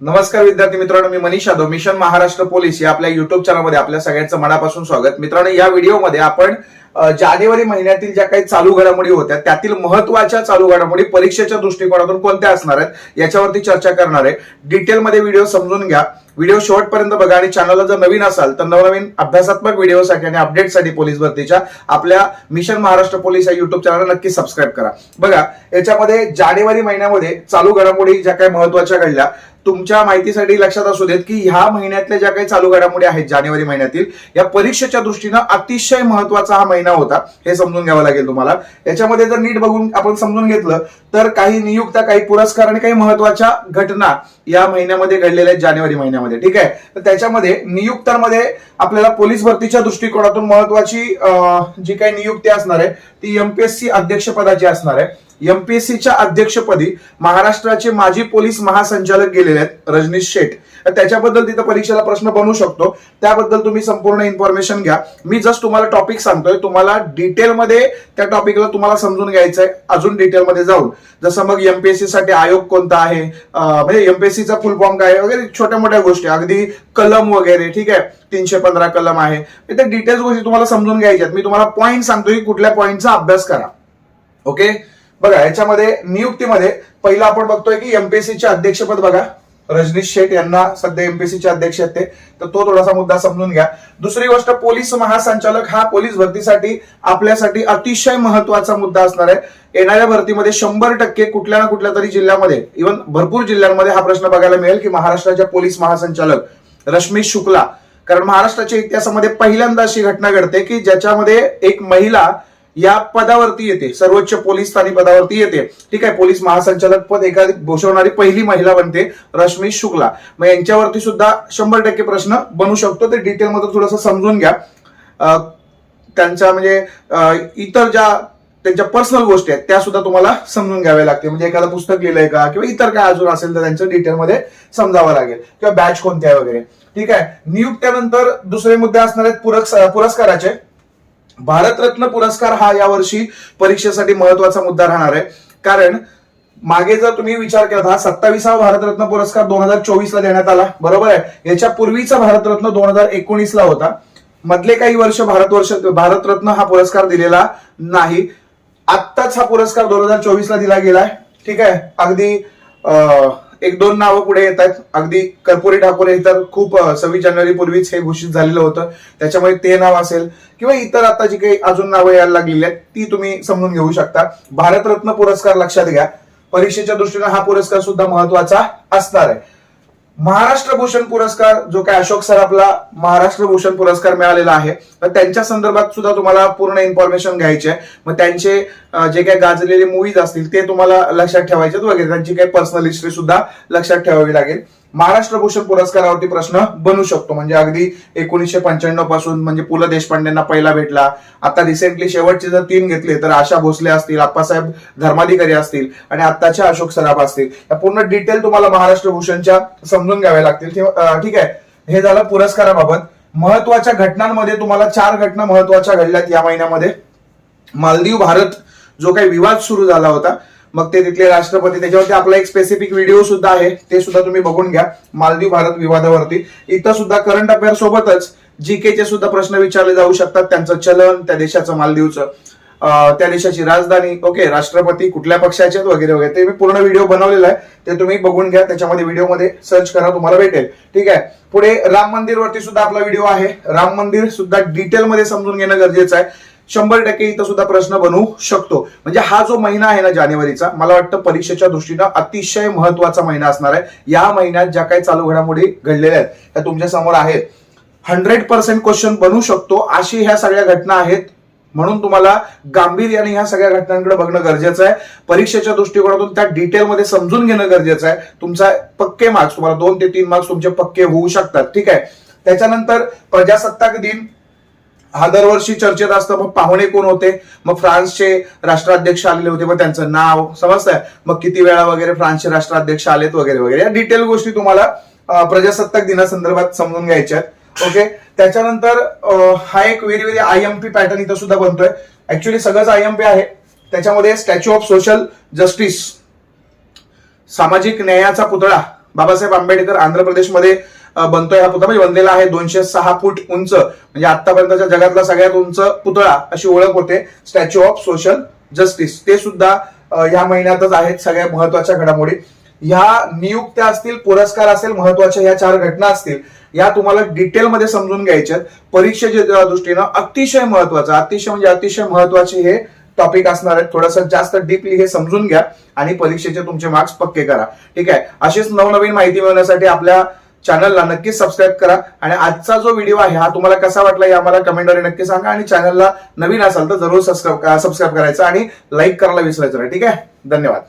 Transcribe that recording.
नमस्कार विद्यार्थी मित्रांनो मी मनीष यादव मिशन महाराष्ट्र पोलीस या आपल्या युट्यूब चॅनलमध्ये आपल्या सगळ्यांचं मनापासून स्वागत. मित्रांनो या व्हिडिओमध्ये आपण जानेवारी महिन्यातील ज्या काही चालू घडामोडी होत्या त्यातील महत्त्वाच्या चालू घडामोडी परीक्षेच्या दृष्टिकोनातून कोणत्या असणार आहेत याच्यावरती चर्चा करणार आहे. डिटेलमध्ये व्हिडिओ समजून घ्या. व्हिडिओ शेवटपर्यंत बघा आणि चॅनलला जर नवीन असाल तर नवनवीन अभ्यासात्मक व्हिडिओसाठी आणि अपडेटसाठी पोलीस भरतीच्या आपल्या मिशन महाराष्ट्र पोलीस या युट्यूब चॅनलला नक्की सबस्क्राईब करा. बघा याच्यामध्ये जानेवारी महिन्यामध्ये चालू घडामोडी ज्या काही महत्त्वाच्या घडल्या तुमच्या माहितीसाठी लक्षात असू देत की ह्या महिन्यातल्या ज्या काही चालू घडामोडी आहेत जानेवारी महिन्यातील या परीक्षेच्या दृष्टीनं अतिशय महत्त्वाचा हा महिना होता हे समजून घ्यावं लागेल तुम्हाला. याच्यामध्ये जर नीट बघून आपण समजून घेतलं तर काही नियुक्त्या काही पुरस्कार आणि काही महत्त्वाच्या घटना या महिन्यामध्ये घडलेल्या आहेत जानेवारी महिन्यामध्ये ठीक आहे? तर त्याच्यामध्ये नियुक्त्यांमध्ये आपल्याला पोलीस भरतीच्या दृष्टिकोनातून महत्वाची जी काही नियुक्ती असणार आहे ती एमपीएससी अध्यक्षपदाची असणार आहे. एमपीएससीच्या अध्यक्षपदी महाराष्ट्राचे माजी पोलीस महासंचालक गेलेले आहेत रजनीश शेठ. तर त्याच्याबद्दल तिथं परीक्षेला प्रश्न बनवू शकतो. त्याबद्दल तुम्ही संपूर्ण इन्फॉर्मेशन घ्या. मी जस्ट तुम्हाला टॉपिक सांगतोय. तुम्हाला डिटेलमध्ये त्या टॉपिकला तुम्हाला समजून घ्यायचंय. अजून डिटेलमध्ये जाऊन. जसं मग एमपीएससी साठी आयोग कोणता आहे? म्हणजे एमपीएससीचा फुल फॉर्म काय आहे? वगैरे छोट्या मोठ्या गोष्टी. अगदी कलम वगैरे ठीक आहे? तीनशे पंधरा कलम आहे. त्या डिटेल्स गोष्टी तुम्हाला समजून घ्यायच्यात मी तुम्हाला पॉईंट सांगतोय की कुठल्या पॉईंटचा अभ्यास करा. ओके बघा याच्यामध्ये नियुक्तीमध्ये पहिला आपण बघतोय की एमपीएससीचे अध्यक्षपद बघा. रजनीश शेठ यांना सध्या एमपीएससीचे अध्यक्ष आहेत ते. तर तो थोडासा मुद्दा समजून घ्या. दुसरी गोष्ट पोलीस महासंचालक हा पोलीस भरतीसाठी आपल्यासाठी अतिशय महत्त्वाचा मुद्दा असणार आहे. येणाऱ्या भरतीमध्ये शंभर टक्के कुठल्या ना कुठल्या तरी जिल्ह्यामध्ये इव्हन भरपूर जिल्ह्यांमध्ये हा प्रश्न बघायला मिळेल की महाराष्ट्राच्या पोलीस महासंचालक रश्मी शुक्ला. कारण महाराष्ट्राच्या इतिहासामध्ये पहिल्यांदा अशी घटना घडते की ज्याच्यामध्ये एक महिला या पदावरती येते. सर्वोच्च पोलीस स्थानिक पदावरती येते. ठीक आहे पोलीस महासंचालक पद एखादी भूषवणारी पहिली महिला बनते रश्मी शुक्ला. मग यांच्यावरती सुद्धा शंभर टक्के प्रश्न बनू शकतो. ते डिटेलमध्ये थोडंसं समजून घ्या. त्यांच्या म्हणजे इतर ज्या त्यांच्या पर्सनल गोष्टी आहेत त्या सुद्धा तुम्हाला समजून घ्याव्या लागते म्हणजे एखादं पुस्तक लिहिलंय का किंवा इतर काय अजून असेल तर त्यांचं डिटेलमध्ये समजावं लागेल. किंवा बॅच कोणत्या आहे वगैरे. ठीक आहे नियुक्त्यानंतर दुसरे मुद्दे असणार आहेत पुरस्कार पुरस्काराचे. भारतरत्न पुरस्कार हा यावर्षी परीक्षेसाठी महत्त्वाचा मुद्दा राहणार आहे. कारण मागे जर तुम्ही विचार केला हा सत्तावीसावा भारतरत्न पुरस्कार दोन हजार चोवीस ला देण्यात आला. बरोबर आहे? याच्या पूर्वीचा भारतरत्न दोन हजार एकोणीस ला होता. मधले काही वर्ष भारत वर्ष भारतरत्न हा पुरस्कार दिलेला नाही. आत्ताच हा पुरस्कार दोन हजार चोवीस ला दिला गेलाय. ठीक आहे? अगदी एक दोन नावं पुढे येत आहेत अगदी कर्पुरी ठाकूर हे तर खूप सव्वीस जानेवारी पूर्वीच हे घोषित झालेलं होतं. त्याच्यामुळे ते नाव असेल किंवा इतर आता जी काही अजून नावं यायला लागलेली आहेत ती तुम्ही समजून घेऊ शकता. भारतरत्न पुरस्कार लक्षात घ्या. परीक्षेच्या दृष्टीने हा पुरस्कार सुद्धा महत्त्वाचा असणार आहे. महाराष्ट्र भूषण पुरस्कार जो काय अशोक सराफला महाराष्ट्र भूषण पुरस्कार मिळालेला आहे. तर त्यांच्या संदर्भात सुद्धा तुम्हाला पूर्ण इन्फॉर्मेशन घ्यायची आहे. मग त्यांचे जे काही गाजलेले मूवीज असतील ते तुम्हाला लक्षात ठेवायचे वगैरे. त्यांची काही पर्सनल हिस्ट्री सुद्धा लक्षात ठेवावी लागेल. महाराष्ट्र भूषण पुरस्कारावरती प्रश्न बनू शकतो. म्हणजे अगदी एकोणीसशे पंच्याण्णवपासून म्हणजे पु ल देशपांडेंना पहिला भेटला. आता रिसेंटली शेवटचे जर तीन घेतले तर आशा भोसले असतील आप्पासाहेब धर्माधिकारी असतील आणि आत्ताच्या अशोक सराफ असतील. या पूर्ण डिटेल तुम्हाला महाराष्ट्र भूषणच्या समजून घ्याव्या लागतील. ठीक आहे. हे झालं पुरस्काराबाबत. महत्त्वाच्या घटनांमध्ये तुम्हाला चार घटना महत्त्वाच्या घडल्यात या महिन्यामध्ये. मालदीव भारत जो काही विवाद सुरू झाला होता मग ते तिथले राष्ट्रपती त्याच्यावरती आपला एक स्पेसिफिक व्हिडिओ सुद्धा आहे ते सुद्धा तुम्ही बघून घ्या. मालदीव भारत विवादावरती. इथं सुद्धा करंट अफेअर सोबतच जीके चे सुद्धा प्रश्न विचारले जाऊ शकतात त्यांचं चलन त्या देशाचं मालदीवचं. त्या देशाची राजधानी ओके राष्ट्रपती कुठल्या पक्षाचे आहेत वगैरे वगैरे. ते मी पूर्ण व्हिडिओ बनवलेला आहे ते तुम्ही बघून घ्या त्याच्यामध्ये व्हिडिओमध्ये सर्च करा तुम्हाला भेटेल. ठीक आहे? पुढे राम मंदिर वरती सुद्धा आपला व्हिडिओ आहे. राम मंदिर सुद्धा डिटेलमध्ये समजून घेणं गरजेचं आहे. शंभर टक्के इथं सुद्धा प्रश्न बनवू शकतो. म्हणजे हा जो महिना आहे ना जानेवारीचा मला वाटतं परीक्षेच्या दृष्टीनं अतिशय महत्त्वाचा महिना असणार आहे. या महिन्यात ज्या काही चालू घडामोडी घडलेल्या आहेत त्या तुमच्यासमोर आहेत. हंड्रेड पर्सेंट क्वेश्चन बनू शकतो. अशी ह्या सगळ्या घटना आहेत म्हणून तुम्हाला गांभीर्याने ह्या सगळ्या घटनांकडे बघणं गरजेचं आहे. परीक्षेच्या दृष्टिकोनातून त्या डिटेलमध्ये समजून घेणं गरजेचं आहे. तुमचा पक्के मार्क्स तुम्हाला दोन ते तीन मार्क्स तुमचे पक्के होऊ शकतात. ठीक आहे? त्याच्यानंतर प्रजासत्ताक दिन हा दरवर्षी चर्चेत असतं. मग पाहुणे कोण होते? मग फ्रान्सचे राष्ट्राध्यक्ष आलेले होते. मग त्यांचं नाव समजतंय? मग किती वेळा वगैरे फ्रान्सचे राष्ट्राध्यक्ष आलेत वगैरे वगैरे. या डिटेल गोष्टी तुम्हाला प्रजासत्ताक दिनासंदर्भात समजून घ्यायच्या आहेत. ओके? त्याच्यानंतर हा एक वेगवेगळी आय एम पी पॅटर्न इथं सुद्धा बनतोय. ऍक्च्युली सगळंच आय एम पी आहे. त्याच्यामध्ये स्टॅच्यू ऑफ सोशल जस्टिस सामाजिक न्यायाचा पुतळा बाबासाहेब आंबेडकर आंध्र प्रदेशमध्ये बनतोय हा पुतळा. म्हणजे बनलेला आहे दोनशे सहा फूट उंच. म्हणजे आतापर्यंतच्या जगातला सगळ्यात उंच पुतळा अशी ओळख होते. स्टॅच्यू ऑफ सोशल जस्टिस ते सुद्धा या महिन्यातच आहेत सगळ्या महत्त्वाच्या घडामोडी. ह्या नियुक्त्या असतील पुरस्कार असेल महत्त्वाच्या ह्या चार घटना असतील या तुम्हाला डिटेलमध्ये समजून घ्यायच्यात परीक्षेच्या दृष्टीनं अतिशय महत्वाचं अतिशय म्हणजे अतिशय महत्त्वाचे हे टॉपिक असणार आहेत. थोडंसं जास्त डीपली हे समजून घ्या आणि परीक्षेचे तुमचे मार्क्स पक्के करा. ठीक आहे? अशीच नवनवीन माहिती मिळवण्यासाठी आपल्या चॅनलला नक्कीच सबस्क्राईब करा. आणि आजचा जो व्हिडिओ आहे हा तुम्हाला कसा वाटला हे आम्हाला कमेंटद्वारे नक्की सांगा. आणि चॅनलला नवीन असाल तर जरूर सबस्क्राईब सबस्क्राईब करायचं आणि लाईक करायला विसरायचं नाही. ठीक आहे? धन्यवाद.